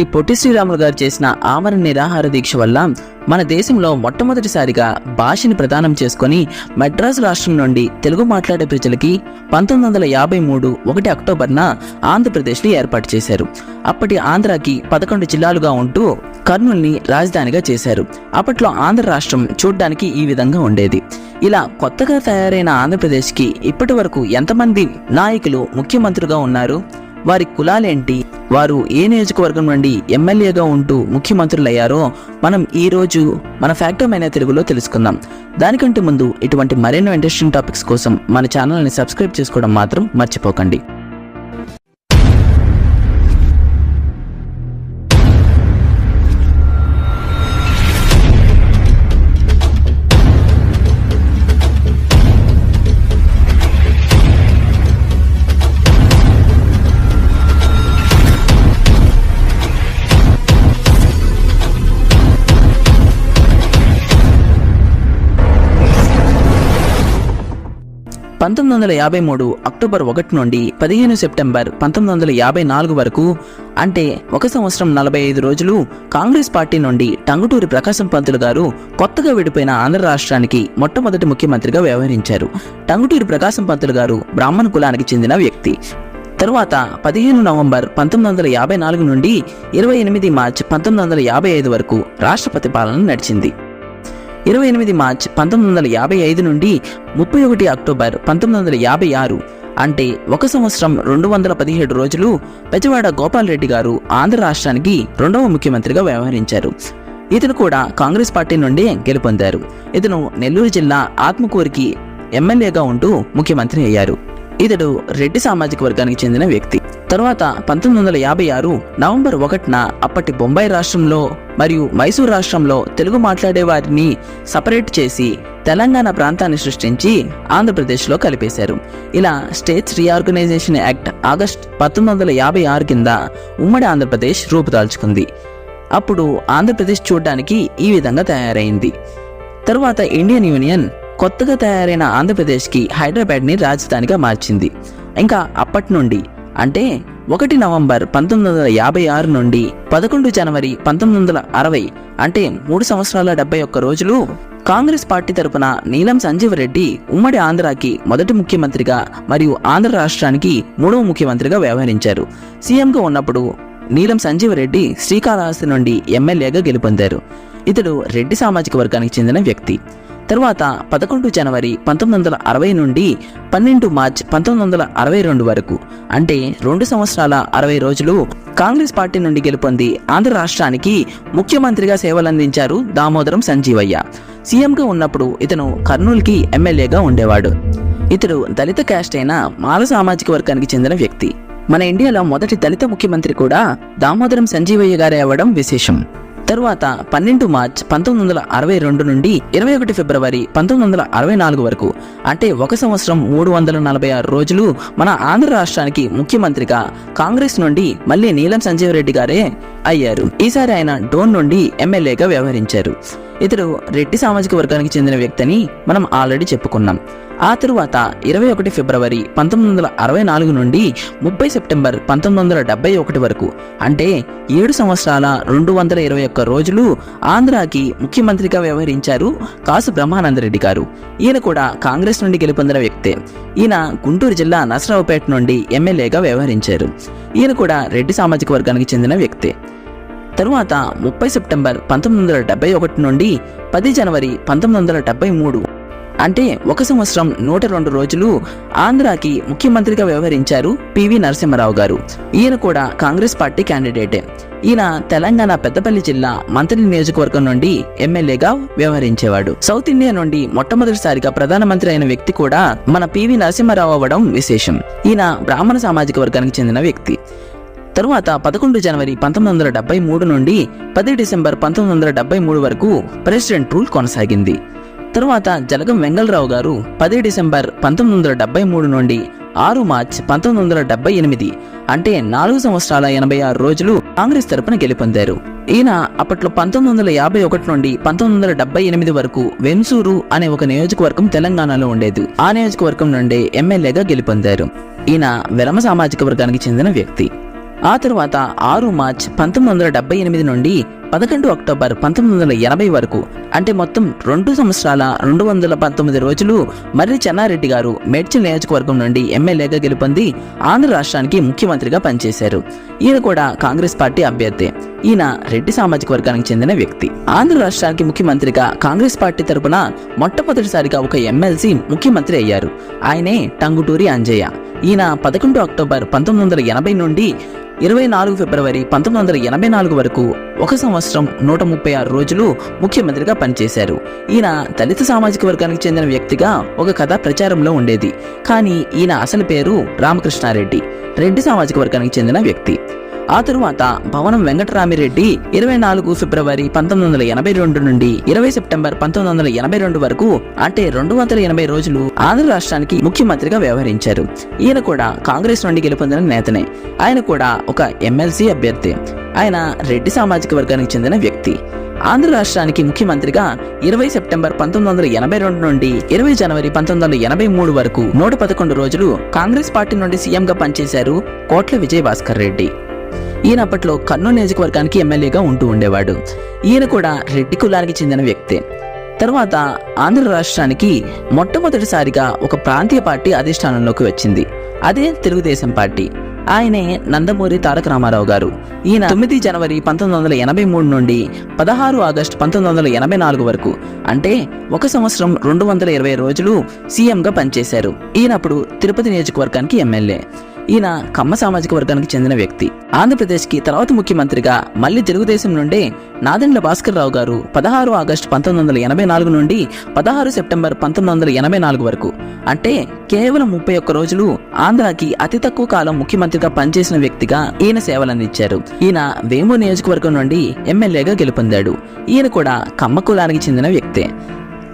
శ్రీ పొట్టి శ్రీరాములు గారు చేసిన ఆమరణ నిరాహార దీక్ష వల్ల మన దేశంలో మొట్టమొదటిసారిగా భాషని ప్రదానం చేసుకొని మద్రాసు రాష్ట్రం నుండి తెలుగు మాట్లాడే ప్రజలకి పంతొమ్మిది వందల యాభై మూడు ఒకటి అక్టోబర్న ఆంధ్రప్రదేశ్ని ఏర్పాటు చేశారు. అప్పటి ఆంధ్రాకి పదకొండు జిల్లాలుగా ఉంటూ కర్నూల్ని రాజధానిగా చేశారు. అప్పట్లో ఆంధ్ర రాష్ట్రం చూడ్డానికి ఈ విధంగా ఉండేది. ఇలా కొత్తగా తయారైన ఆంధ్రప్రదేశ్కి ఇప్పటి వరకు ఎంతమంది నాయకులు ముఖ్యమంత్రులుగా ఉన్నారు? వారి కులాలేంటి? వారు ఏ నియోజకవర్గం నుండి ఎమ్మెల్యేగా ఉంటూ ముఖ్యమంత్రులయ్యారో మనం ఈ రోజు మన ఫ్యాక్టమైన తెలుగులో తెలుసుకుందాం. దానికంటే ముందు ఇటువంటి మరెన్నో ఇంట్రెస్టింగ్ టాపిక్స్ కోసం మన ఛానల్ని సబ్స్క్రైబ్ చేసుకోవడం మాత్రం మర్చిపోకండి. వందల యాభై మూడు అక్టోబర్ ఒకటి నుండి పదిహేను సెప్టెంబర్ పంతొమ్మిది వందల యాభై నాలుగు వరకు అంటే ఒక సంవత్సరం నలభై ఐదు రోజులు కాంగ్రెస్ పార్టీ నుండి టంగుటూరి ప్రకాశం పంతులు గారు కొత్తగా విడిపోయిన ఆంధ్ర రాష్ట్రానికి మొట్టమొదటి ముఖ్యమంత్రిగా వ్యవహరించారు. టంగుటూరి ప్రకాశం పంతులు గారు బ్రాహ్మణ కులానికి చెందిన వ్యక్తి. తరువాత పదిహేను నవంబర్ పంతొమ్మిది వందల యాభై నాలుగు నుండి ఇరవై ఎనిమిది మార్చ్ పంతొమ్మిది వందల యాభై ఐదు వరకు రాష్ట్రపతి పాలన నడిచింది. ఇరవై ఎనిమిది మార్చ్ పంతొమ్మిది వందల యాభై ఐదు నుండి ముప్పై ఒకటి అక్టోబర్ పంతొమ్మిది వందల యాభై ఆరు అంటే ఒక సంవత్సరం రెండు వందల పదిహేడు రోజులు పెజవాడ గోపాలరెడ్డి గారు ఆంధ్ర రాష్ట్రానికి రెండవ ముఖ్యమంత్రిగా వ్యవహరించారు. ఇతను కూడా కాంగ్రెస్ పార్టీ నుండి గెలుపొందారు. ఇతను నెల్లూరు జిల్లా ఆత్మకూరికి ఎమ్మెల్యేగా ఉంటూ ముఖ్యమంత్రి అయ్యారు. ఇతడు రెడ్డి సామాజిక వర్గానికి చెందిన వ్యక్తి. తరువాత పంతొమ్మిది వందల యాభై ఆరు నవంబర్ ఒకటిన అప్పటి బొంబాయి రాష్ట్రంలో మరియు మైసూర్ రాష్ట్రంలో తెలుగు మాట్లాడే వారిని సపరేట్ చేసి తెలంగాణ ప్రాంతాన్ని సృష్టించి ఆంధ్రప్రదేశ్లో కలిపేశారు. ఇలా స్టేట్స్ రీఆర్గనైజేషన్ యాక్ట్ ఆగస్ట్ పంతొమ్మిది వందల యాభై ఆరు కింద ఉమ్మడి ఆంధ్రప్రదేశ్ రూపుదాల్చుకుంది. అప్పుడు ఆంధ్రప్రదేశ్ చూడడానికి ఈ విధంగా తయారైంది. తరువాత ఇండియన్ యూనియన్ కొత్తగా తయారైన ఆంధ్రప్రదేశ్కి హైదరాబాద్ని రాజధానిగా మార్చింది. ఇంకా అప్పటి నుండి అంటే ఒకటి నవంబర్ పంతొమ్మిది వందల యాభై ఆరు నుండి పదకొండు జనవరి పంతొమ్మిది వందల అరవై అంటే మూడు సంవత్సరాల డెబ్బై ఒక్క రోజులు కాంగ్రెస్ పార్టీ తరపున నీలం సంజీవరెడ్డి ఉమ్మడి ఆంధ్రాకి మొదటి ముఖ్యమంత్రిగా మరియు ఆంధ్ర రాష్ట్రానికి మూడవ ముఖ్యమంత్రిగా వ్యవహరించారు. సీఎంగా ఉన్నప్పుడు నీలం సంజీవ్ రెడ్డి శ్రీకాళహస్తి నుండి ఎమ్మెల్యేగా గెలుపొందారు. ఇతడు రెడ్డి సామాజిక వర్గానికి చెందిన వ్యక్తి. తరువాత పదకొండు జనవరి పంతొమ్మిది వందల అరవై నుండి పన్నెండు మార్చ్ పంతొమ్మిది వందల అరవై రెండు వరకు. అంటే రెండు సంవత్సరాల అరవై రోజులు కాంగ్రెస్ పార్టీ నుండి గెలుపొంది ఆంధ్ర రాష్ట్రానికి ముఖ్యమంత్రిగా సేవలందించారు దామోదరం సంజీవయ్య. సీఎంగా ఉన్నప్పుడు ఇతను కర్నూలుకి ఎమ్మెల్యేగా ఉండేవాడు. ఇతడు దళిత క్యాస్ట్ అయిన మాల సామాజిక వర్గానికి చెందిన వ్యక్తి. మన ఇండియాలో మొదటి దళిత ముఖ్యమంత్రి కూడా దామోదరం సంజీవయ్య గారే అవ్వడం విశేషం. తరువాత పన్నెండు మార్చ్ పంతొమ్మిది వందల అరవై రెండు నుండి ఇరవై ఒకటి ఫిబ్రవరి పంతొమ్మిది వందల అరవై నాలుగు వరకు. అంటే ఒక సంవత్సరం మూడు వందల నలభై ఆరు రోజులు మన ఆంధ్ర రాష్ట్రానికి ముఖ్యమంత్రిగా కాంగ్రెస్ నుండి మళ్ళీ నీలం సంజీవ్ రెడ్డి గారే అయ్యారు. ఈసారి ఆయన డోన్ నుండి ఎమ్మెల్యేగా వ్యవహరించారు. ఇతడు రెడ్డి సామాజిక వర్గానికి చెందిన వ్యక్తిని మనం ఆల్రెడీ చెప్పుకున్నాం. ఆ తరువాత ఇరవై ఒకటి ఫిబ్రవరి పంతొమ్మిది వందల అరవై నాలుగు నుండి ముప్పై సెప్టెంబర్ పంతొమ్మిది వందల డెబ్బై ఒకటి వరకు అంటే ఏడు సంవత్సరాల రెండు వందల ఇరవై ఒక్క రోజులు ఆంధ్రాకి ముఖ్యమంత్రిగా వ్యవహరించారు కాసు బ్రహ్మానందరెడ్డి గారు. ఈయన కూడా కాంగ్రెస్ నుండి గెలుపొందిన వ్యక్తే. ఈయన గుంటూరు జిల్లా నసరావుపేట నుండి ఎమ్మెల్యేగా వ్యవహరించారు. ఈయన కూడా రెడ్డి సామాజిక వర్గానికి చెందిన వ్యక్తే. తరువాత ముప్పై సెప్టెంబర్ పంతొమ్మిది వందల డెబ్బై ఒకటి నుండి పది జనవరి పంతొమ్మిది వందల డెబ్బై మూడు. అంటే ఒక సంవత్సరం నూట రెండు రోజులు ఆంధ్రాకి ముఖ్యమంత్రిగా వ్యవహరించారు పివి నరసింహారావు గారు. ఈయన కూడా కాంగ్రెస్ పార్టీ క్యాండిడేటే. ఈయన తెలంగాణ పెద్దపల్లి జిల్లా మంత్రి నియోజకవర్గం నుండి ఎమ్మెల్యేగా వ్యవహరించేవాడు. సౌత్ ఇండియా నుండి మొట్టమొదటిసారిగా ప్రధానమంత్రి అయిన వ్యక్తి కూడా మన పివి నరసింహారావు అవ్వడం విశేషం. ఈయన బ్రాహ్మణ సామాజిక వర్గానికి చెందిన వ్యక్తి. తరువాత పదకొండు జనవరి పంతొమ్మిది వందల డెబ్బై మూడు నుండి పది డిసెంబర్ పంతొమ్మిది వందల డెబ్బై మూడు వరకు ప్రెసిడెంట్ రూల్ కొనసాగింది. తరువాత జలగం వెంగళరావు గారు పది డిసెంబర్ పంతొమ్మిది వందల డెబ్బై మూడు నుండి ఆరు మార్చ్ పంతొమ్మిది వందల డెబ్బై ఎనిమిది అంటే నాలుగు సంవత్సరాల ఎనభై ఆరు రోజులు కాంగ్రెస్ తరపున గెలుపొందారు. ఈయన అప్పట్లో పంతొమ్మిది వందల యాభై ఒకటి నుండి పంతొమ్మిది వందల డెబ్బై ఎనిమిది వరకు వెన్సూరు అనే ఒక నియోజకవర్గం తెలంగాణలో ఉండేది. ఆ నియోజకవర్గం నుండి ఎమ్మెల్యేగా గెలుపొందారు. ఈయన విరమ సామాజిక వర్గానికి చెందిన వ్యక్తి. ఆ తరువాత ఆరు మార్చ్ పంతొమ్మిది వందల డెబ్బై ఎనిమిది నుండి పదకొండు అక్టోబర్ పంతొమ్మిది వందల ఎనభై వరకు అంటే మొత్తం రెండు సంవత్సరాల రెండు వందల పంతొమ్మిది రోజులు మర్రి చెన్నారెడ్డి గారు మేడ్చల్ నియోజకవర్గం నుండి ఎమ్మెల్యేగా గెలుపొంది ఆంధ్ర రాష్ట్రానికి ముఖ్యమంత్రిగా పనిచేశారు. ఈయన కూడా కాంగ్రెస్ పార్టీ అభ్యర్థి. ఈయన రెడ్డి సామాజిక వర్గానికి చెందిన వ్యక్తి. ఆంధ్ర రాష్ట్రానికి ముఖ్యమంత్రిగా కాంగ్రెస్ పార్టీ తరపున మొట్టమొదటిసారిగా ఒక ఎమ్మెల్సీ ముఖ్యమంత్రి అయ్యారు. ఆయనే టంగుటూరి అంజయ్య. ఈయన పదకొండు అక్టోబర్ పంతొమ్మిది వందల ఎనభై నుండి ఇరవై నాలుగు ఫిబ్రవరి పంతొమ్మిది వందల ఎనభై నాలుగు వరకు ఒక సంవత్సరం నూట ముప్పై ఆరు రోజులు ముఖ్యమంత్రిగా పనిచేశారు. ఈయన దళిత సామాజిక వర్గానికి చెందిన వ్యక్తిగా ఒక కథ ప్రచారంలో ఉండేది. కానీ ఈయన అసలు పేరు రామకృష్ణారెడ్డి. రెడ్డి సామాజిక వర్గానికి చెందిన వ్యక్తి. ఆ తరువాత భవనం వెంకటరామిరెడ్డి ఇరవై నాలుగు ఫిబ్రవరి పంతొమ్మిది వందల ఎనభై రెండు నుండి ఇరవై సెప్టెంబర్ పంతొమ్మిది వందల ఎనభై రెండు వరకు అంటే రెండు వందల ఎనభై రోజులు ఆంధ్ర రాష్ట్రానికి ముఖ్యమంత్రిగా వ్యవహరించారు. ఈయన కూడా కాంగ్రెస్ నుండి గెలుపొందిన నేతనే. ఆయన కూడా ఒక ఎమ్మెల్సీ అభ్యర్థి. ఆయన రెడ్డి సామాజిక వర్గానికి చెందిన వ్యక్తి. ఆంధ్ర రాష్ట్రానికి ముఖ్యమంత్రిగా ఇరవై సెప్టెంబర్ పంతొమ్మిది వందల ఎనభై రెండు నుండి ఇరవై జనవరి పంతొమ్మిది వందల ఎనభై మూడు వరకు నూట పదకొండు రోజులు కాంగ్రెస్ పార్టీ నుండి సీఎంగా పనిచేశారు కోట్ల విజయభాస్కర్ రెడ్డి. ఈయన అప్పట్లో కర్నూలు నియోజకవర్గానికి ఎమ్మెల్యేగా ఉంటూ ఉండేవాడు. ఈయన కూడా రెడ్డి కులానికి చెందిన వ్యక్తే. తర్వాత ఆంధ్ర రాష్ట్రానికి మొట్టమొదటిసారిగా ఒక ప్రాంతీయ పార్టీ అధిష్టానంలోకి వచ్చింది. అదే తెలుగుదేశం పార్టీ. ఆయనే నందమూరి తారక రామారావు గారు. ఈయన తొమ్మిది జనవరి పంతొమ్మిది వందల ఎనభై మూడు నుండి పదహారు ఆగస్టు పంతొమ్మిది వందల ఎనభై నాలుగు వరకు అంటే ఒక సంవత్సరం రెండు వందల ఇరవై రోజులు సీఎంగా పనిచేశారు. ఈయనప్పుడు తిరుపతి నియోజకవర్గానికి ఎమ్మెల్యే. ఈయన కమ్మ సామాజిక వర్గానికి చెందిన వ్యక్తి. ఆంధ్రప్రదేశ్కి తర్వాత ముఖ్యమంత్రిగా మళ్ళీ తెలుగుదేశం నుండి నాదెండ్ల భాస్కర్ రావు గారు పదహారు ఆగస్టు పంతొమ్మిది వందల ఎనభై నాలుగు నుండి పదహారు సెప్టెంబర్ పంతొమ్మిది వందల ఎనభై నాలుగు వరకు. అంటే కేవలం ముప్పై ఒక్క రోజులు ఆంధ్రాకి అతి తక్కువ కాలం ముఖ్యమంత్రిగా పనిచేసిన వ్యక్తిగా ఈయన సేవలందించారు. ఈయన వేమూరు నియోజకవర్గం నుండి ఎమ్మెల్యేగా గెలుపొందాడు. ఈయన కూడా కమ్మ కులానికి చెందిన వ్యక్తే.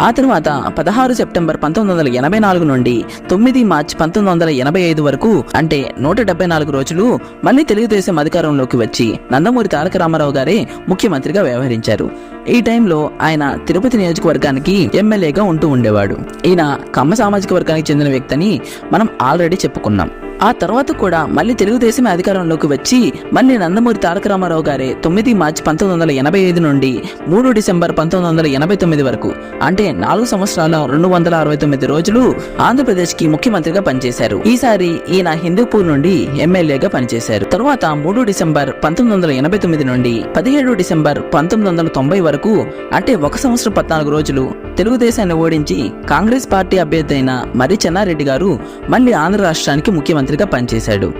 ఆ తర్వాత పదహారు సెప్టెంబర్ పంతొమ్మిది వందల ఎనభై నాలుగు నుండి తొమ్మిది మార్చ్ పంతొమ్మిది వందల ఎనభై ఐదు వరకు అంటే నూట డెబ్బై నాలుగు రోజులు మళ్ళీ తెలుగుదేశం అధికారంలోకి వచ్చి నందమూరి తారక రామారావు గారే ముఖ్యమంత్రిగా వ్యవహరించారు. ఈ టైంలో ఆయన తిరుపతి నియోజకవర్గానికి ఎమ్మెల్యేగా ఉంటూ ఉండేవాడు. ఈయన కమ్మ సామాజిక వర్గానికి చెందిన వ్యక్తిని మనం ఆల్రెడీ చెప్పుకున్నాం. ఆ తర్వాత కూడా మళ్ళీ తెలుగుదేశం అధికారంలోకి వచ్చి మళ్ళీ నందమూరి తారక రామారావు గారే తొమ్మిది మార్చి పంతొమ్మిది వందల ఎనభై ఐదు నుండి మూడు డిసెంబర్ పంతొమ్మిది వందల ఎనభై తొమ్మిది వరకు అంటే నాలుగు సంవత్సరాల రెండు వందల అరవై తొమ్మిది రోజులు ఆంధ్రప్రదేశ్కి ముఖ్యమంత్రిగా పనిచేశారు. ఈసారి ఈయన హిందూపూర్ నుండి ఎమ్మెల్యేగా పనిచేశారు. తరువాత మూడు డిసెంబర్ పంతొమ్మిది వందల ఎనభై తొమ్మిది నుండి పదిహేడు డిసెంబర్ పంతొమ్మిది వందల తొంభై వరకు అంటే ఒక సంవత్సరం పద్నాలుగు రోజులు తెలుగుదేశాన్ని ఓడించి కాంగ్రెస్ పార్టీ అభ్యర్థి అయిన మర్రి చెన్నారెడ్డి గారు మళ్ళీ ఆంధ్ర రాష్ట్రానికి ముఖ్యమంత్రిగా పనిచేశాడు.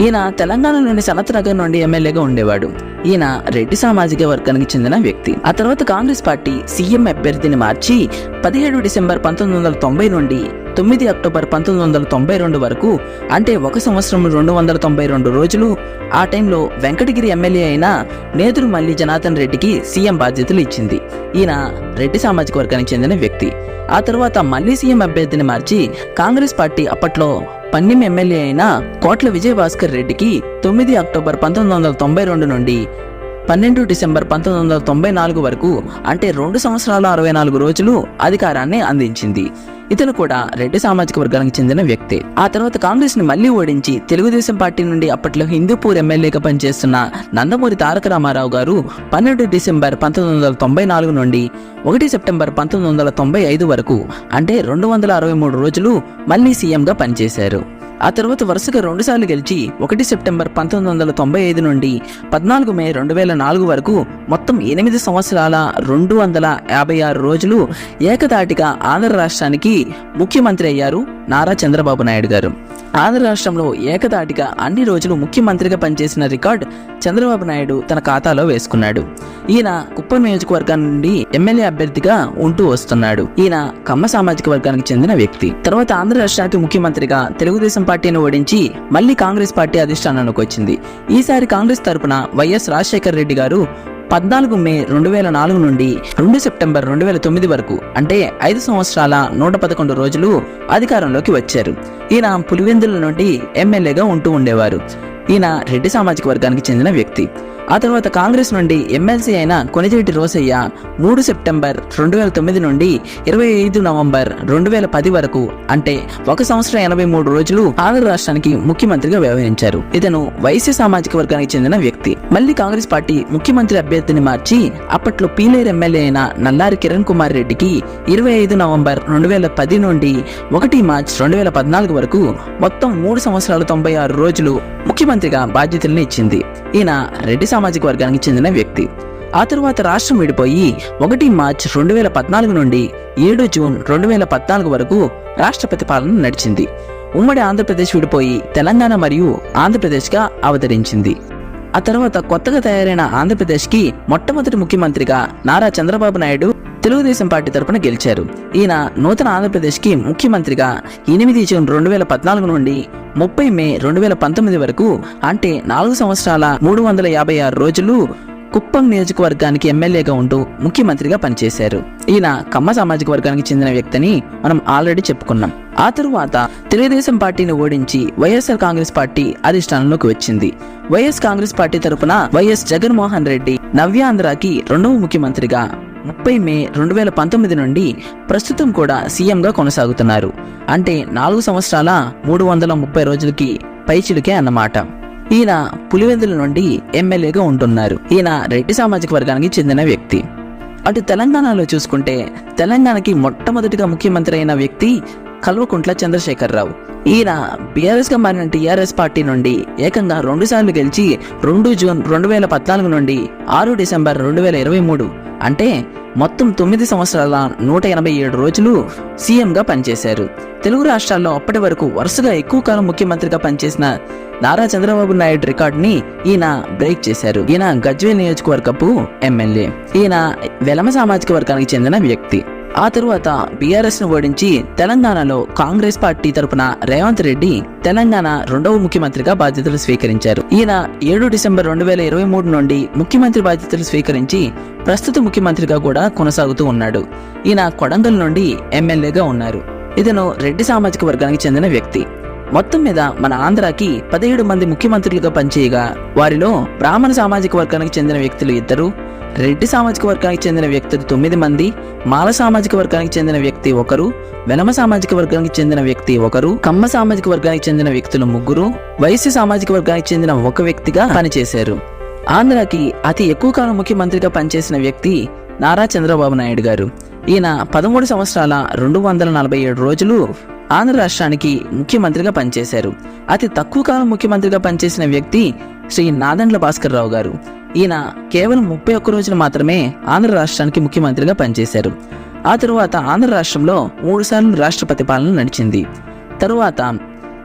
ఈయన తెలంగాణలోని సనత్నగర్ నుండి ఎమ్మెల్యేగా ఉండేవాడు. ఈయన రెడ్డి సామాజిక వర్గానికి చెందిన వ్యక్తి. ఆ తర్వాత కాంగ్రెస్ పార్టీ సీఎం అభ్యర్థిని మార్చి పదిహేడు డిసెంబర్ పంతొమ్మిది వందల తొంభై నుండి తొమ్మిది అక్టోబర్ పంతొమ్మిది వందల తొంభై రెండు వరకు అంటే ఒక సంవత్సరం రెండు వందల తొంభై రెండు రోజులు ఆ టైంలో వెంకటగిరి ఎమ్మెల్యే అయిన నేదురు మల్లి జనార్దన్ రెడ్డికి సీఎం బాధ్యతలు ఇచ్చింది. ఈయన రెడ్డి సామాజిక వర్గానికి చెందిన వ్యక్తి. ఆ తర్వాత మళ్ళీ సీఎం అభ్యర్థిని మార్చి కాంగ్రెస్ పార్టీ అప్పట్లో పన్నెం ఎమ్మెల్యే అయిన కోట్ల విజయభాస్కర్ రెడ్డికి తొమ్మిది అక్టోబర్ పంతొమ్మిది వందల తొంభై రెండు నుండి పన్నెండు డిసెంబర్ పంతొమ్మిది వందల తొంభై నాలుగు వరకు అంటే రెండు సంవత్సరాల అరవై నాలుగు రోజులు అధికారాన్ని అందించింది. ఇతను కూడా రెడ్డి సామాజిక వర్గానికి చెందిన వ్యక్తి. ఆ తర్వాత కాంగ్రెస్ని మళ్ళీ ఓడించి తెలుగుదేశం పార్టీ నుండి అప్పట్లో హిందూపూర్ ఎమ్మెల్యేగా పనిచేస్తున్న నందమూరి తారక రామారావు గారు పన్నెండు డిసెంబర్ పంతొమ్మిది వందల తొంభై నాలుగు నుండి ఒకటి సెప్టెంబర్ పంతొమ్మిది వందల తొంభై ఐదు వరకు అంటే రెండు వందల అరవై మూడు రోజులు మళ్ళీ సీఎంగా పనిచేశారు. ఆ తర్వాత వరుసగా రెండుసార్లు గెలిచి ఒకటి సెప్టెంబర్ పంతొమ్మిది వందల తొంభై ఐదు నుండి పద్నాలుగు మే రెండు వేల నాలుగు వరకు మొత్తం ఎనిమిది సంవత్సరాల రెండు వందల యాభై ఆరు రోజులు ఏకదాటిగా ఆంధ్ర రాష్ట్రానికి ముఖ్యమంత్రి అయ్యారు. నారా చంద్రబాబు నాయుడు గారు. ఆంధ్ర రాష్ట్రంలో ఏకదాటిగా అన్ని రోజులు ముఖ్యమంత్రిగా పనిచేసిన రికార్డ్ చంద్రబాబు నాయుడు తన ఖాతాలో వేసుకున్నాడు. ఈయన కుప్పం నియోజకవర్గం నుండి ఎమ్మెల్యే అభ్యర్థిగా ఉంటూ వస్తున్నాడు. ఈయన కమ్మ సామాజిక వర్గానికి చెందిన వ్యక్తి. తర్వాత ఆంధ్ర రాష్ట్రానికి ముఖ్యమంత్రిగా తెలుగుదేశం పార్టీని ఓడించి మళ్ళీ కాంగ్రెస్ పార్టీ అధిష్టానానికి వచ్చింది. ఈసారి కాంగ్రెస్ తరపున వైఎస్ రాజశేఖర్ రెడ్డి గారు పద్నాలుగు మే రెండు వేల నాలుగు నుండి రెండు సెప్టెంబర్ రెండు వేల తొమ్మిది వరకు అంటే ఐదు సంవత్సరాల నూట పదకొండు రోజులు అధికారంలోకి వచ్చారు. ఈయన పులివెందుల నుండి ఎమ్మెల్యేగా ఉంటూ ఉండేవారు. ఈయన రెడ్డి సామాజిక వర్గానికి చెందిన వ్యక్తి. ఆ తర్వాత కాంగ్రెస్ నుండి ఎమ్మెల్సీ అయిన కొనిజేటి రోసయ్య మూడు సెప్టెంబర్ రెండు వేల తొమ్మిది నుండి ఇరవై ఐదు నవంబర్ రెండు వేల పది వరకు అంటే ఒక సంవత్సరం ఎనభై మూడు రోజులు ఆంధ్ర రాష్ట్రానికి ముఖ్యమంత్రిగా వ్యవహరించారు. ఇతను వైశ్య సామాజిక వర్గానికి చెందిన వ్యక్తి. మళ్ళీ కాంగ్రెస్ పార్టీ ముఖ్యమంత్రి అభ్యర్థిని మార్చి అప్పట్లో పీలేరు ఎమ్మెల్యే అయిన నల్లారి కిరణ్ కుమార్ రెడ్డికి ఇరవై ఐదు నవంబర్ రెండు వేల పది నుండి ఒకటి మార్చ్ రెండు వేల పద్నాలుగు వరకు మొత్తం మూడు సంవత్సరాల తొంభై ఆరు రోజులు ముఖ్యమంత్రి ముఖ్యమంత్రిగా బాధ్యతల్ని ఇచ్చింది. ఈయన రెడ్డి సామాజిక వర్గానికి చెందిన వ్యక్తి. ఆ తరువాత రాష్ట్రం విడిపోయి ఒకటి మార్చ్ రెండు వేల పద్నాలుగు నుండి ఏడు జూన్ రెండు వేల పద్నాలుగు వరకు రాష్ట్రపతి పాలన నడిచింది. ఉమ్మడి ఆంధ్రప్రదేశ్ విడిపోయి తెలంగాణ మరియు ఆంధ్రప్రదేశ్గా అవతరించింది. ఆ తర్వాత కొత్తగా తయారైన ఆంధ్రప్రదేశ్కి మొట్టమొదటి ముఖ్యమంత్రిగా నారా చంద్రబాబు నాయుడు తెలుగుదేశం పార్టీ తరపున గెలిచారు. ఈయన నూతన ఆంధ్రప్రదేశ్కి ముఖ్యమంత్రిగా ఎనిమిది జూన్ రెండు వేల పద్నాలుగు నుండి ముప్పై మే రెండు వేల పంతొమ్మిది వరకు అంటే నాలుగు సంవత్సరాల మూడు వందల యాభై ఆరు రోజులు కుప్పం నియోజకవర్గానికి ఎమ్మెల్యేగా ఉంటూ ముఖ్యమంత్రిగా పనిచేశారు. ఈయన కమ్మ సామాజిక వర్గానికి చెందిన వ్యక్తిని మనం ఆల్రెడీ చెప్పుకున్నాం. ఆ తరువాత తెలుగుదేశం పార్టీని ఓడించి వైఎస్ఆర్ కాంగ్రెస్ పార్టీ అధిష్టానంలోకి వచ్చింది. వైఎస్ కాంగ్రెస్ పార్టీ తరపున వైఎస్ జగన్మోహన్ రెడ్డి నవ్యాంధ్రకి రెండవ ముఖ్యమంత్రిగా ముప్పై మే రెండు వేల పంతొమ్మిది నుండి ప్రస్తుతం కూడా సీఎంగా కొనసాగుతున్నారు. అంటే నాలుగు సంవత్సరాల మూడు వందల ముప్పై రోజులకి పైచిలుకే అన్నమాట. ఈయన పులివెందుల నుండి ఎమ్మెల్యేగా ఉంటున్నారు. ఈయన రెడ్డి సామాజిక వర్గానికి చెందిన వ్యక్తి. అటు తెలంగాణలో చూసుకుంటే తెలంగాణకి మొట్టమొదటిగా ముఖ్యమంత్రి అయిన వ్యక్తి కల్వకుంట్ల చంద్రశేఖరరావు. ఈయన బీఆర్ఎస్గా మారిన టీఆర్ఎస్ పార్టీ నుండి ఏకంగా రెండు సార్లు గెలిచి రెండు జూన్ రెండు వేల పద్నాలుగు నుండి ఆరు డిసెంబర్ రెండు వేల ఇరవై మూడు అంటే మొత్తం తొమ్మిది సంవత్సరాల నూట ఎనభై ఏడు రోజులు సీఎంగా పనిచేశారు. తెలుగు రాష్ట్రాల్లో అప్పటి వరకు వరుసగా ఎక్కువ కాలం ముఖ్యమంత్రిగా పనిచేసిన నారా చంద్రబాబు నాయుడు రికార్డుని ఈయన బ్రేక్ చేశారు. ఈయన గజ్వేల్ నియోజకవర్గపు ఎమ్మెల్యే. ఈయన వెలమ సామాజిక వర్గానికి చెందిన వ్యక్తి. ఆ తరువాత బీఆర్ఎస్ను ఓడించి తెలంగాణలో కాంగ్రెస్ పార్టీ తరపున రేవంత్ రెడ్డి తెలంగాణ రెండవ ముఖ్యమంత్రిగా బాధ్యతలు స్వీకరించారు. ఈయన ఏడు డిసెంబర్ రెండు వేల ఇరవై మూడు నుండి ముఖ్యమంత్రి బాధ్యతలు స్వీకరించి ప్రస్తుత ముఖ్యమంత్రిగా కూడా కొనసాగుతూ ఉన్నాడు. ఈయన కొడంగల్ నుండి ఎమ్మెల్యేగా ఉన్నారు. ఇతను రెడ్డి సామాజిక వర్గానికి చెందిన వ్యక్తి. మొత్తం మీద మన ఆంధ్రాకి పదిహేడు మంది ముఖ్యమంత్రులుగా పనిచేయగా వారిలో బ్రాహ్మణ సామాజిక వర్గానికి చెందిన వ్యక్తులు ఇద్దరు రెడ్డి సామాజిక వర్గానికి చెందిన వ్యక్తులు తొమ్మిది మంది మాల సామాజిక వర్గానికి చెందిన వ్యక్తి ఒకరు వెనమ సామాజిక వర్గానికి చెందిన వ్యక్తి ఒకరు కమ్మ సామాజిక వర్గానికి చెందిన వ్యక్తులు ముగ్గురు వైశ్య సామాజిక వర్గానికి చెందిన ఒక వ్యక్తిగా పనిచేశారు. ఆంధ్రాకి అతి ఎక్కువ కాలం ముఖ్యమంత్రిగా పనిచేసిన వ్యక్తి నారా చంద్రబాబు నాయుడు గారు. ఈయన పదమూడు సంవత్సరాల రెండు వందల నలభై ఏడు రోజులు ఆంధ్ర రాష్ట్రానికి ముఖ్యమంత్రిగా పనిచేశారు. అతి తక్కువ కాలం ముఖ్యమంత్రిగా పనిచేసిన వ్యక్తి శ్రీ నాదండ్ల భాస్కర్ రావు గారు. ఈయన కేవలం ముప్పై ఒక్క రోజులు మాత్రమే ఆంధ్ర రాష్ట్రానికి ముఖ్యమంత్రిగా పనిచేశారు. ఆ తరువాత ఆంధ్ర రాష్ట్రంలో మూడుసార్లు రాష్ట్రపతి పాలన నడిచింది. తరువాత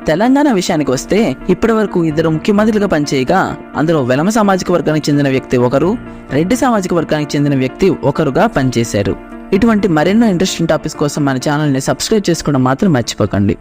తెలంగాణ విషయానికి వస్తే ఇప్పటి వరకు ఇద్దరు ముఖ్యమంత్రులుగా పనిచేయగా అందులో వెలమ సామాజిక వర్గానికి చెందిన వ్యక్తి ఒకరు రెడ్డి సామాజిక వర్గానికి చెందిన వ్యక్తి ఒకరుగా పనిచేశారు. ఇటువంటి మరెన్నో ఇంట్రెస్టింగ్ టాపిక్స్ కోసం మన ఛానల్ని సబ్స్క్రైబ్ చేసుకోవడం మాత్రం మర్చిపోకండి.